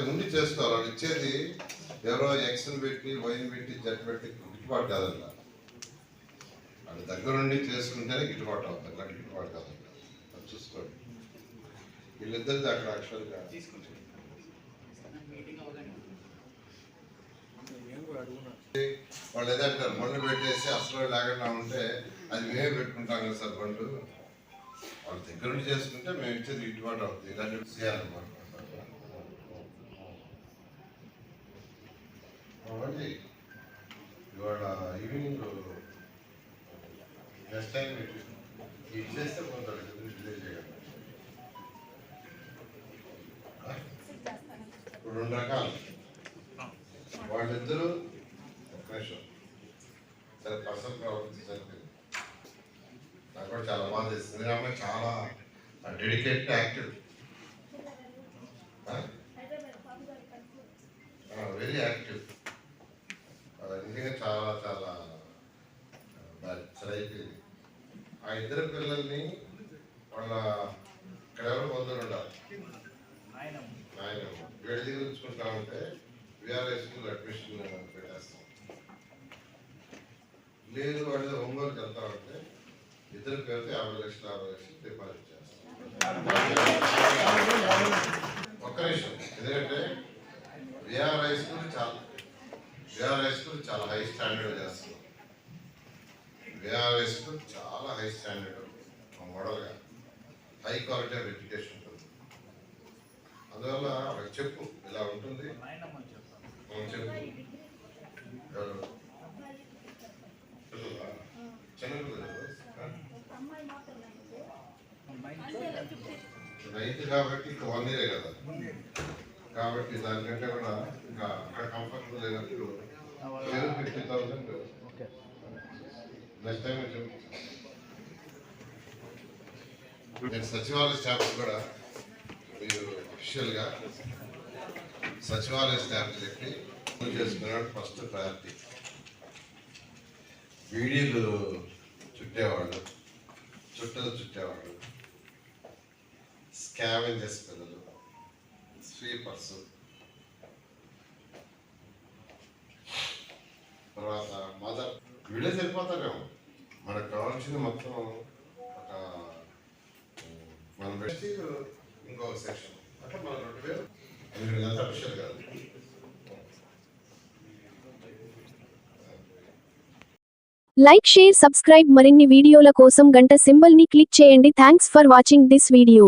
చేసుకోవాలి వాళ్ళు ఇచ్చేది ఎవరో ఎక్స్ని పెట్టి వైన్ పెట్టి జట్ పెట్టి గిట్టుబాటు కాదంట వాళ్ళ దగ్గరుండి చేసుకుంటేనే గిట్టుబాటు అవుతుంది. అట్లా గిట్టుబాటు కాదంట అది చూసుకోండి. వీళ్ళిద్దరిది అక్కడ యాక్చువల్గా వాళ్ళు ఏదంటారు బండ్లు పెట్టేసి అసలు లేకుండా ఉంటే అది మేమే పెట్టుకుంటాం కదా సార్ బండ్లు. వాళ్ళ దగ్గర నుండి చేసుకుంటే మేము ఇచ్చేది గిట్టుబాటు అవుతుంది. ఇలాంటి చేయాలన్నమాట అవ్వండి ఇవాళ ఈవినింగ్ నెక్స్ట్ టైం ఇచ్చేస్తే కొంత డిలే చేయాలి. ఇప్పుడు రెండు రకాలు. వాళ్ళిద్దరూ ఒక నిమిషం సరే పర్సనల్ ప్రాబ్లమ్స్ సరిపోయింది. నాకు కూడా చాలా బాధ చేస్తుంది ఆమె చాలా డెడికేటెడ్ యాక్టివ్ వెరీ యాక్టివ్ నిజంగా చాలా చాలా అయిపోయింది ఆ ఇద్దరు పిల్లల్ని వాళ్ళ ఇక్కడ ఎవరు బంధువులు ఉండాలి. ఆయన వేడి దగ్గర ఉంచుకుంటా ఉంటే విఆర్ఐ స్కూల్ అడ్మిషన్ పెట్టేస్తాం. లేదు వాళ్ళు ఒంగోలుకి వెళ్తా ఉంటే ఇద్దరు పేరుతో యాభై లక్షలు అరవై లక్షలు డిపాజిట్ చేస్తాం. ఒక్క నిమిషం. ఎందుకంటే విఆర్ హై స్కూల్ చాలా విఆర్ హై స్కూల్ చాలా హై స్టాండర్డ్ చేస్తున్నాం స్కూల్ చాలా హై స్టాండర్డ్ మోడల్గా హై క్వాలిటీ ఆఫ్ ఎడ్యుకేషన్ ఉంటుంది. అందువల్ల వాళ్ళకి చెప్పు ఇలా ఉంటుంది. చెప్పు. రైతు కాబట్టి ఇంకా వన్ ఇయరే కదా? కాబట్టి దానికంటే కూడా ఇంకా అక్కడ కంఫర్టబుల్ అయినప్పుడు ఫిఫ్టీ థౌసండ్ నెక్స్ట్ టైం నేను సచివాలయ స్టాఫ్ కూడా మీరు అఫీషియల్గా సచివాలయ స్టాఫ్ చెప్పి చేసుకున్నాడు ఫస్ట్ ప్రయారిటీ బీడీలు చుట్టేవాళ్ళు చుట్టలు చుట్టేవాళ్ళు స్కావెంజర్స్ పిల్లలు స్వీపర్స్ తర్వాత మదర్ వీళ్ళే సరిపోతారేమో. మనకు కావాల్సింది మొత్తం ఒక ఉమ్, మనం పెట్టి ఇంకొక సెక్షన్ అట్లా మన రెండు వేలు. మీరు ఎంత అఫీషియల్ కాదు లైక్ షేర్ సబ్స్క్రైబ్ మరిన్ని వీడియోల కోసం గంట సింబల్ని క్లిక్ చేయండి. Thanks for watching this video